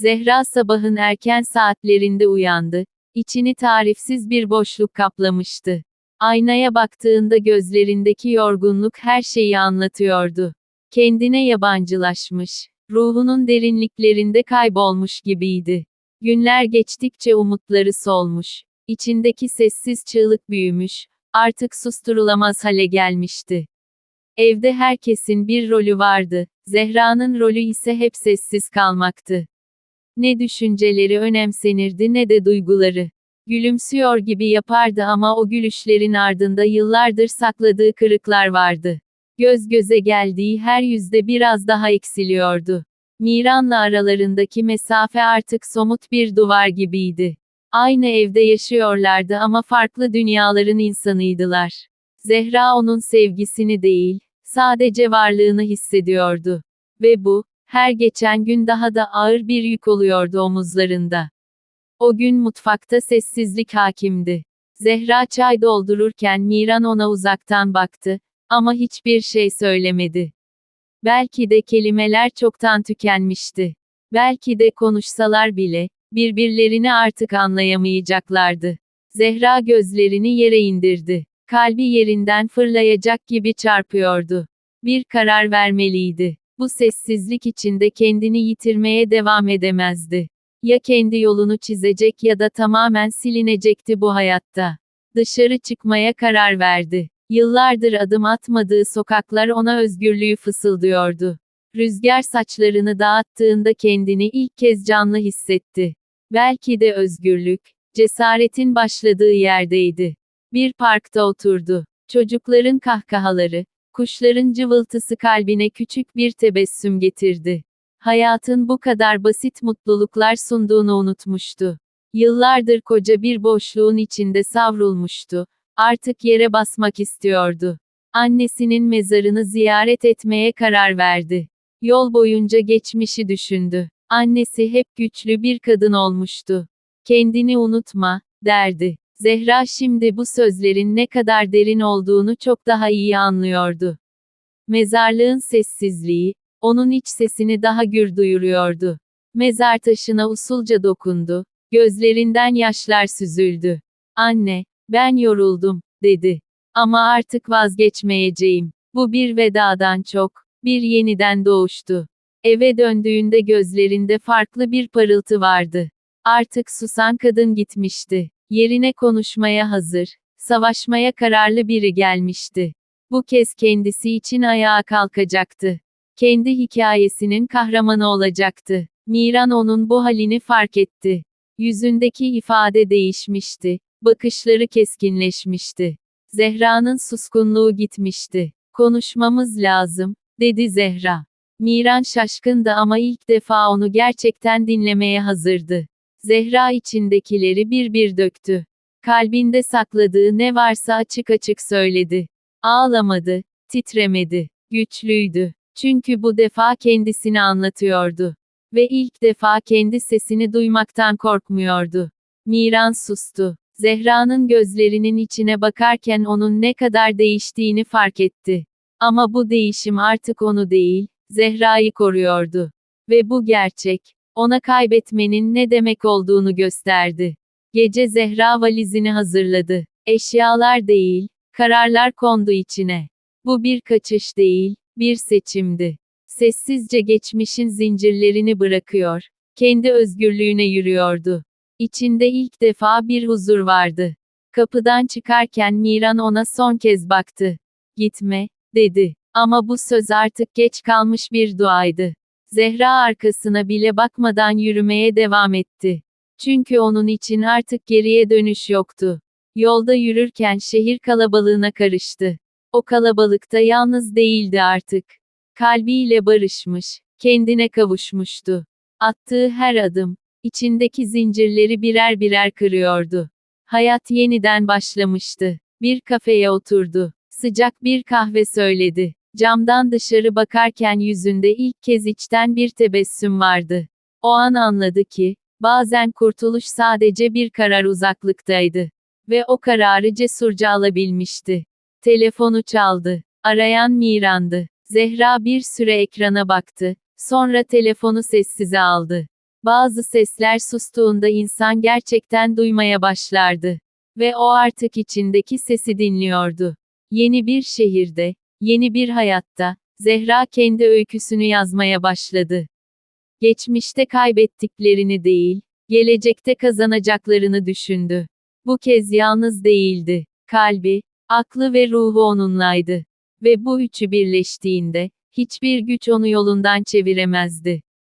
Zehra sabahın erken saatlerinde uyandı. İçini tarifsiz bir boşluk kaplamıştı. Aynaya baktığında gözlerindeki yorgunluk her şeyi anlatıyordu. Kendine yabancılaşmış, ruhunun derinliklerinde kaybolmuş gibiydi. Günler geçtikçe umutları solmuş, içindeki sessiz çığlık büyümüş, artık susturulamaz hale gelmişti. Evde herkesin bir rolü vardı, Zehra'nın rolü ise hep sessiz kalmaktı. Ne düşünceleri önemsenirdi ne de duyguları. Gülümsüyor gibi yapardı ama o gülüşlerin ardında yıllardır sakladığı kırıklar vardı. Göz göze geldiği her yüzde biraz daha eksiliyordu. Miran'la aralarındaki mesafe artık somut bir duvar gibiydi. Aynı evde yaşıyorlardı ama farklı dünyaların insanıydılar. Zehra onun sevgisini değil, sadece varlığını hissediyordu. Ve bu, her geçen gün daha da ağır bir yük oluyordu omuzlarında. O gün mutfakta sessizlik hakimdi. Zehra çay doldururken Miran ona uzaktan baktı, ama hiçbir şey söylemedi. Belki de kelimeler çoktan tükenmişti. Belki de konuşsalar bile, birbirlerini artık anlayamayacaklardı. Zehra gözlerini yere indirdi. Kalbi yerinden fırlayacak gibi çarpıyordu. Bir karar vermeliydi. Bu sessizlik içinde kendini yitirmeye devam edemezdi. Ya kendi yolunu çizecek ya da tamamen silinecekti bu hayatta. Dışarı çıkmaya karar verdi. Yıllardır adım atmadığı sokaklar ona özgürlüğü fısıldıyordu. Rüzgar saçlarını dağıttığında kendini ilk kez canlı hissetti. Belki de özgürlük, cesaretin başladığı yerdeydi. Bir parkta oturdu. Çocukların kahkahaları, kuşların cıvıltısı kalbine küçük bir tebessüm getirdi. Hayatın bu kadar basit mutluluklar sunduğunu unutmuştu. Yıllardır koca bir boşluğun içinde savrulmuştu. Artık yere basmak istiyordu. Annesinin mezarını ziyaret etmeye karar verdi. Yol boyunca geçmişi düşündü. Annesi hep güçlü bir kadın olmuştu. Kendini unutma, derdi. Zehra şimdi bu sözlerin ne kadar derin olduğunu çok daha iyi anlıyordu. Mezarlığın sessizliği, onun iç sesini daha gür duyuruyordu. Mezar taşına usulca dokundu, gözlerinden yaşlar süzüldü. Anne, ben yoruldum, dedi. Ama artık vazgeçmeyeceğim. Bu bir vedadan çok, bir yeniden doğuştu. Eve döndüğünde gözlerinde farklı bir parıltı vardı. Artık susan kadın gitmişti. Yerine konuşmaya hazır, savaşmaya kararlı biri gelmişti. Bu kez kendisi için ayağa kalkacaktı. Kendi hikayesinin kahramanı olacaktı. Miran onun bu halini fark etti. Yüzündeki ifade değişmişti. Bakışları keskinleşmişti. Zehra'nın suskunluğu gitmişti. Konuşmamız lazım, dedi Zehra. Miran şaşkındı ama ilk defa onu gerçekten dinlemeye hazırdı. Zehra içindekileri bir bir döktü. Kalbinde sakladığı ne varsa açık açık söyledi. Ağlamadı, titremedi, güçlüydü. Çünkü bu defa kendisini anlatıyordu. Ve ilk defa kendi sesini duymaktan korkmuyordu. Miran sustu. Zehra'nın gözlerinin içine bakarken onun ne kadar değiştiğini fark etti. Ama bu değişim artık onu değil, Zehra'yı koruyordu. Ve bu gerçek, ona kaybetmenin ne demek olduğunu gösterdi. Gece Zehra valizini hazırladı. Eşyalar değil, kararlar kondu içine. Bu bir kaçış değil, bir seçimdi. Sessizce geçmişin zincirlerini bırakıyor, kendi özgürlüğüne yürüyordu. İçinde ilk defa bir huzur vardı. Kapıdan çıkarken Miran ona son kez baktı. Gitme, dedi. Ama bu söz artık geç kalmış bir duaydı. Zehra arkasına bile bakmadan yürümeye devam etti. Çünkü onun için artık geriye dönüş yoktu. Yolda yürürken şehir kalabalığına karıştı. O kalabalıkta yalnız değildi artık. Kalbiyle barışmış, kendine kavuşmuştu. Attığı her adım, içindeki zincirleri birer birer kırıyordu. Hayat yeniden başlamıştı. Bir kafeye oturdu. Sıcak bir kahve söyledi. Camdan dışarı bakarken yüzünde ilk kez içten bir tebessüm vardı. O an anladı ki, bazen kurtuluş sadece bir karar uzaklıktaydı. Ve o kararı cesurca alabilmişti. Telefonu çaldı. Arayan Miran'dı. Zehra bir süre ekrana baktı. Sonra telefonu sessize aldı. Bazı sesler sustuğunda insan gerçekten duymaya başlardı. Ve o artık içindeki sesi dinliyordu. Yeni bir şehirde, yeni bir hayatta, Zehra kendi öyküsünü yazmaya başladı. Geçmişte kaybettiklerini değil, gelecekte kazanacaklarını düşündü. Bu kez yalnız değildi. Kalbi, aklı ve ruhu onunlaydı. Ve bu üçü birleştiğinde, hiçbir güç onu yolundan çeviremezdi.